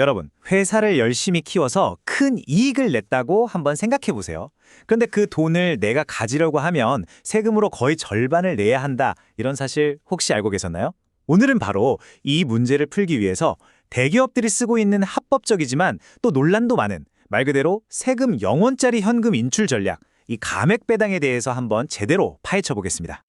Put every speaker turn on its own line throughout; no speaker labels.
여러분, 회사를 열심히 키워서 큰 이익을 냈다고 한번 생각해 보세요. 그런데 그 돈을 내가 가지려고 하면 세금으로 거의 절반을 내야 한다. 이런 사실 혹시 알고 계셨나요? 오늘은 바로 이 문제를 풀기 위해서 대기업들이 쓰고 있는 합법적이지만 또 논란도 많은 말 그대로 세금 0원짜리 현금 인출 전략, 이 감액 배당에 대해서 한번 제대로 파헤쳐 보겠습니다.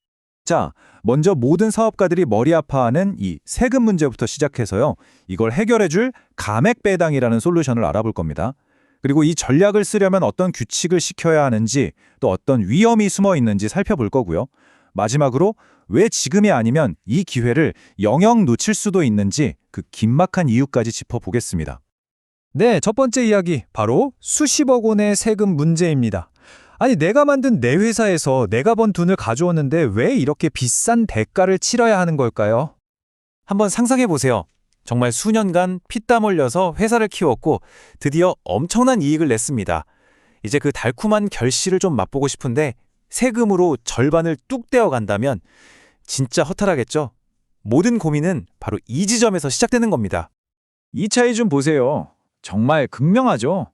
자, 먼저 모든 사업가들이 머리 아파하는 이 세금 문제부터 시작해서요. 이걸 해결해줄 감액 배당이라는 솔루션을 알아볼 겁니다. 그리고 이 전략을 쓰려면 어떤 규칙을 시켜야 하는지 또 어떤 위험이 숨어 있는지 살펴볼 거고요. 마지막으로 왜 지금이 아니면 이 기회를 영영 놓칠 수도 있는지 그 긴막한 이유까지 짚어보겠습니다.
네, 첫 번째 이야기 바로 수십억 원의 세금 문제입니다. 아니 내가 만든 내 회사에서 내가 번 돈을 가져왔는데 왜 이렇게 비싼 대가를 치러야 하는 걸까요?
한번 상상해 보세요. 정말 수년간 피땀 흘려서 회사를 키웠고 드디어 엄청난 이익을 냈습니다. 이제 그 달콤한 결실을 좀 맛보고 싶은데 세금으로 절반을 뚝 떼어 간다면 진짜 허탈하겠죠? 모든 고민은 바로 이 지점에서 시작되는 겁니다.
이 차이 좀 보세요. 정말 극명하죠?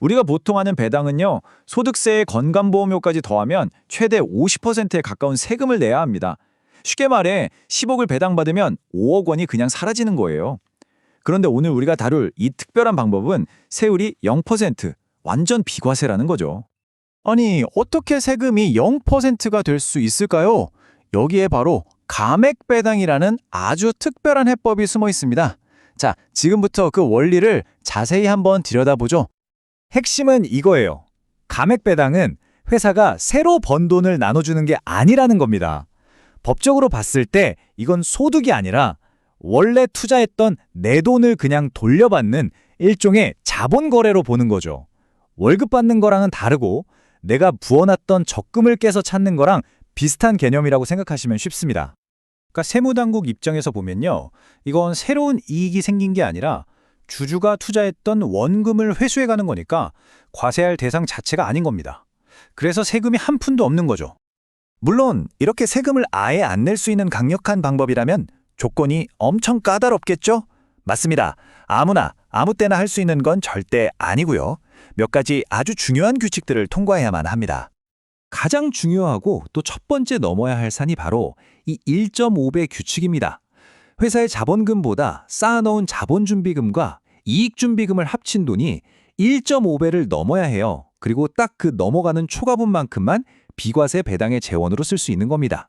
우리가 보통 하는 배당은요, 소득세에 건강보험료까지 더하면 최대 50%에 가까운 세금을 내야 합니다. 쉽게 말해 10억을 배당받으면 5억 원이 그냥 사라지는 거예요. 그런데 오늘 우리가 다룰 이 특별한 방법은 세율이 0%, 완전 비과세라는 거죠. 아니, 어떻게 세금이 0%가 될 수 있을까요? 여기에 바로 감액 배당이라는 아주 특별한 해법이 숨어 있습니다. 자, 지금부터 그 원리를 자세히 한번 들여다보죠.
핵심은 이거예요. 감액 배당은 회사가 새로 번 돈을 나눠주는 게 아니라는 겁니다. 법적으로 봤을 때 이건 소득이 아니라 원래 투자했던 내 돈을 그냥 돌려받는 일종의 자본 거래로 보는 거죠. 월급 받는 거랑은 다르고 내가 부어놨던 적금을 깨서 찾는 거랑 비슷한 개념이라고 생각하시면 쉽습니다. 그러니까 세무당국 입장에서 보면요. 이건 새로운 이익이 생긴 게 아니라 주주가 투자했던 원금을 회수해 가는 거니까 과세할 대상 자체가 아닌 겁니다. 그래서 세금이 한 푼도 없는 거죠. 물론 이렇게 세금을 아예 안 낼 수 있는 강력한 방법이라면 조건이 엄청 까다롭겠죠? 맞습니다. 아무나 아무 때나 할 수 있는 건 절대 아니고요. 몇 가지 아주 중요한 규칙들을 통과해야만 합니다. 가장 중요하고 또 첫 번째 넘어야 할 산이 바로 이 1.5배 규칙입니다. 회사의 자본금보다 쌓아놓은 자본준비금과 이익준비금을 합친 돈이 1.5배를 넘어야 해요. 그리고 딱 그 넘어가는 초과분만큼만 비과세 배당의 재원으로 쓸 수 있는 겁니다.